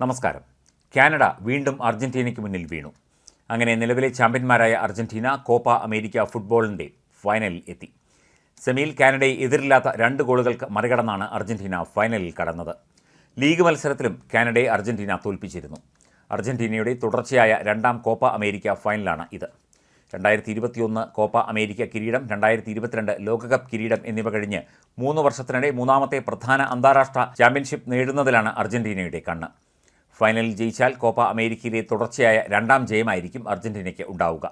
നമസ്കാരം. കാനഡ വീണ്ടും അർജന്റീനയ്ക്ക് മുന്നിൽ വീണു. അങ്ങനെ നിലവിലെ ചാമ്പ്യന്മാരായ അർജന്റീന കോപ്പ അമേരിക്ക ഫുട്ബോളിന്റെ ഫൈനലിൽ എത്തി. സെമിയിൽ കാനഡയെ എതിരില്ലാത്ത രണ്ട് ഗോളുകൾക്ക് മറികടന്നാണ് അർജന്റീന ഫൈനലിൽ കടന്നത്. ലീഗ് മത്സരത്തിലും കാനഡയെ അർജന്റീന തോൽപ്പിച്ചിരുന്നു. അർജന്റീനയുടെ തുടർച്ചയായ രണ്ടാം കോപ്പ അമേരിക്ക ഫൈനലാണ് ഇത്. രണ്ടായിരത്തി ഇരുപത്തിയൊന്ന് കോപ്പ അമേരിക്ക കിരീടം രണ്ടായിരത്തി ഇരുപത്തിരണ്ട് ലോകകപ്പ് കിരീടം എന്നിവ കഴിഞ്ഞ് മൂന്ന് വർഷത്തിനിടെ മൂന്നാമത്തെ പ്രധാന അന്താരാഷ്ട്ര ചാമ്പ്യൻഷിപ്പ് നേടുന്നതിലാണ് അർജന്റീനയുടെ കണ്ണ്. ഫൈനലിൽ ജയിച്ചാൽ കോപ്പ അമേരിക്കയിലെ തുടർച്ചയായ രണ്ടാം ജയമായിരിക്കും അർജന്റീനയ്ക്ക് ഉണ്ടാവുക.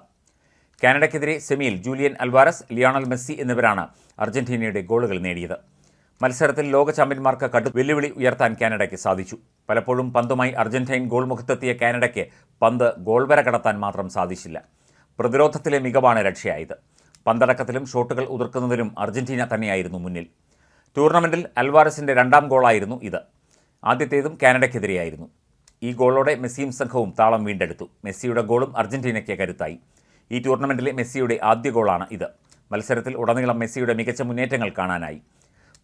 കാനഡയ്ക്കെതിരെ സെമിയിൽ ജൂലിയൻ അൽവാരസ് ലിയോണൽ മെസ്സി എന്നിവരാണ് അർജന്റീനയുടെ ഗോളുകൾ നേടിയത്. മത്സരത്തിൽ ലോക ചാമ്പ്യന്മാർക്ക് കടു വെല്ലുവിളി ഉയർത്താൻ കാനഡയ്ക്ക് സാധിച്ചു. പലപ്പോഴും പന്തുമായി അർജന്റൈൻ ഗോൾ മുഖത്തെത്തിയ കാനഡയ്ക്ക് പന്ത് ഗോൾ വര കടത്താൻ മാത്രം സാധിച്ചില്ല. പ്രതിരോധത്തിലെ മികവാണ് രക്ഷയായത്. പന്തടക്കത്തിലും ഷോട്ടുകൾ ഉതിർക്കുന്നതിലും അർജന്റീന തന്നെയായിരുന്നു മുന്നിൽ. ടൂർണമെന്റിൽ അൽവാരസിന്റെ രണ്ടാം ഗോളായിരുന്നു ഇത്. ആദ്യത്തേതും കാനഡയ്ക്കെതിരെയായിരുന്നു. ഈ ഗോളോടെ മെസ്സിയും സംഘവും താളം വീണ്ടെടുത്തു. മെസ്സിയുടെ ഗോളും അർജന്റീനയ്ക്ക് കരുത്തായി. ഈ ടൂർണമെന്റിലെ മെസ്സിയുടെ ആദ്യ ഗോളാണ് ഇത്. മത്സരത്തിൽ ഉടനീളം മെസ്സിയുടെ മികച്ച മുന്നേറ്റങ്ങൾ കാണാനായി.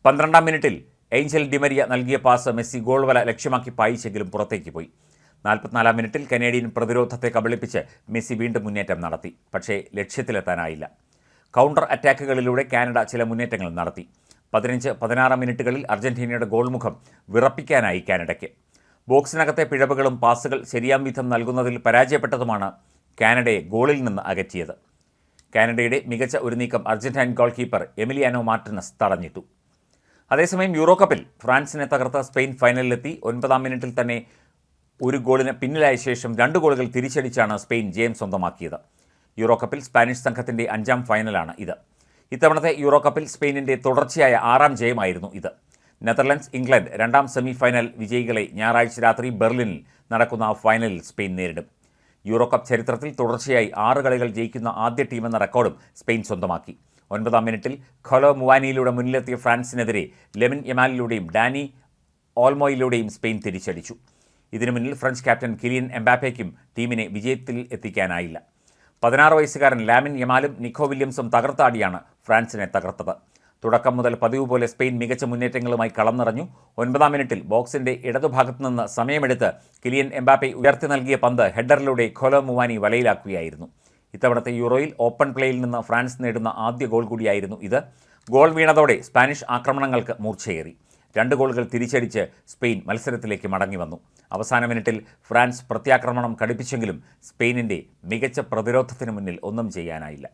പന്ത്രണ്ടാം മിനിറ്റിൽ ഏഞ്ചൽ ഡിമരിയ നൽകിയ പാസ് മെസ്സി ഗോൾ വല ലക്ഷ്യമാക്കി പായിച്ചെങ്കിലും പുറത്തേക്ക് പോയി. നാൽപ്പത്തിനാലാം മിനിറ്റിൽ കനേഡിയൻ പ്രതിരോധത്തെ കബളിപ്പിച്ച് മെസ്സി വീണ്ടും മുന്നേറ്റം നടത്തി. പക്ഷേ ലക്ഷ്യത്തിലെത്താനായില്ല. കൗണ്ടർ അറ്റാക്കുകളിലൂടെ കാനഡ ചില മുന്നേറ്റങ്ങൾ നടത്തി. പതിനഞ്ച് പതിനാറാം മിനിറ്റുകളിൽ അർജന്റീനയുടെ ഗോൾമുഖം വിറപ്പിക്കാനായി കാനഡയ്ക്ക്. ബോക്സിനകത്തെ പിഴവുകളും പാസുകൾ ശരിയാം വിധം നൽകുന്നതിൽ പരാജയപ്പെട്ടതുമാണ് കാനഡയെ ഗോളിൽ നിന്ന് അകറ്റിയത്. കാനഡയുടെ മികച്ച ഒരു നീക്കം Argentine goalkeeper Emiliano Martinez തടഞ്ഞിട്ടു. അതേസമയം യൂറോകപ്പിൽ ഫ്രാൻസിനെ തകർത്ത സ്പെയിൻ ഫൈനലിലെത്തി ഒൻപതാം മിനിറ്റിൽ തന്നെ ഒരു ഗോളിന് പിന്നിലായ ശേഷം രണ്ട് ഗോളുകൾ തിരിച്ചടിച്ചാണ് സ്പെയിൻ ജയം സ്വന്തമാക്കിയത്. യൂറോകപ്പിൽ സ്പാനിഷ് സംഘത്തിന്റെ അഞ്ചാം ഫൈനലാണ് ഇത്. ഇത്തവണത്തെ യൂറോകപ്പിൽ സ്പെയിനിന്റെ തുടർച്ചയായ ആറാം ജയമായിരുന്നു ഇത്. നെതർലൻഡ്സ് ഇംഗ്ലണ്ട് രണ്ടാം സെമി ഫൈനൽ വിജയികളെ ഞായറാഴ്ച രാത്രി ബെർലിനിൽ നടക്കുന്ന ഫൈനലിൽ സ്പെയിൻ നേരിടും. യൂറോകപ്പ് ചരിത്രത്തിൽ തുടർച്ചയായി ആറ് കളികൾ ജയിക്കുന്ന ആദ്യ ടീമെന്ന റെക്കോർഡും സ്പെയിൻ സ്വന്തമാക്കി. ഒൻപതാം മിനിറ്റിൽ ഖൊലോ മുവാനിയിലൂടെ മുന്നിലെത്തിയ ഫ്രാൻസിനെതിരെ ലെമിൻ യമാലിലൂടെയും ഡാനി ഓൾമോയിലൂടെയും സ്പെയിൻ തിരിച്ചടിച്ചു. ഇതിനു മുന്നിൽ ഫ്രഞ്ച് ക്യാപ്റ്റൻ കിലിയൻ എംബാപ്പയ്ക്കും ടീമിനെ വിജയത്തിൽ എത്തിക്കാനായില്ല. പതിനാറ് വയസ്സുകാരൻ ലാമിൻ യമാലും നിക്കോ വില്യംസും തകർത്താടിയാണ് ഫ്രാൻസിനെ തകർത്തത്. തുടക്കം മുതൽ പതിവ് പോലെ സ്പെയിൻ മികച്ച മുന്നേറ്റങ്ങളുമായി കളം നിറഞ്ഞു ഒൻപതാം മിനിറ്റിൽ ബോക്സിന്റെ ഇടതുഭാഗത്തു നിന്ന് സമയമെടുത്ത് കിലിയൻ എംബാപ്പെ ഉയർത്തി നൽകിയ പന്ത് ഹെഡറിലൂടെ ഖോലോ മുവാനി വലയിലാക്കുകയായിരുന്നു. ഇത്തവണത്തെ യൂറോയിൽ ഓപ്പൺ പ്ലേയിൽ നിന്ന് ഫ്രാൻസ് നേടുന്ന ആദ്യ ഗോൾ കൂടിയായിരുന്നു ഇത്. ഗോൾ വീണതോടെ സ്പാനിഷ് ആക്രമണങ്ങൾക്ക് മൂർച്ചയേറി. രണ്ട് ഗോളുകൾ തിരിച്ചടിച്ച് സ്പെയിൻ മത്സരത്തിലേക്ക് മടങ്ങി വന്നു അവസാന മിനിറ്റിൽ ഫ്രാൻസ് പ്രത്യാക്രമണം കടുപ്പിച്ചെങ്കിലും സ്പെയിനിന്റെ മികച്ച പ്രതിരോധത്തിന് മുന്നിൽ ഒന്നും ചെയ്യാനായില്ല.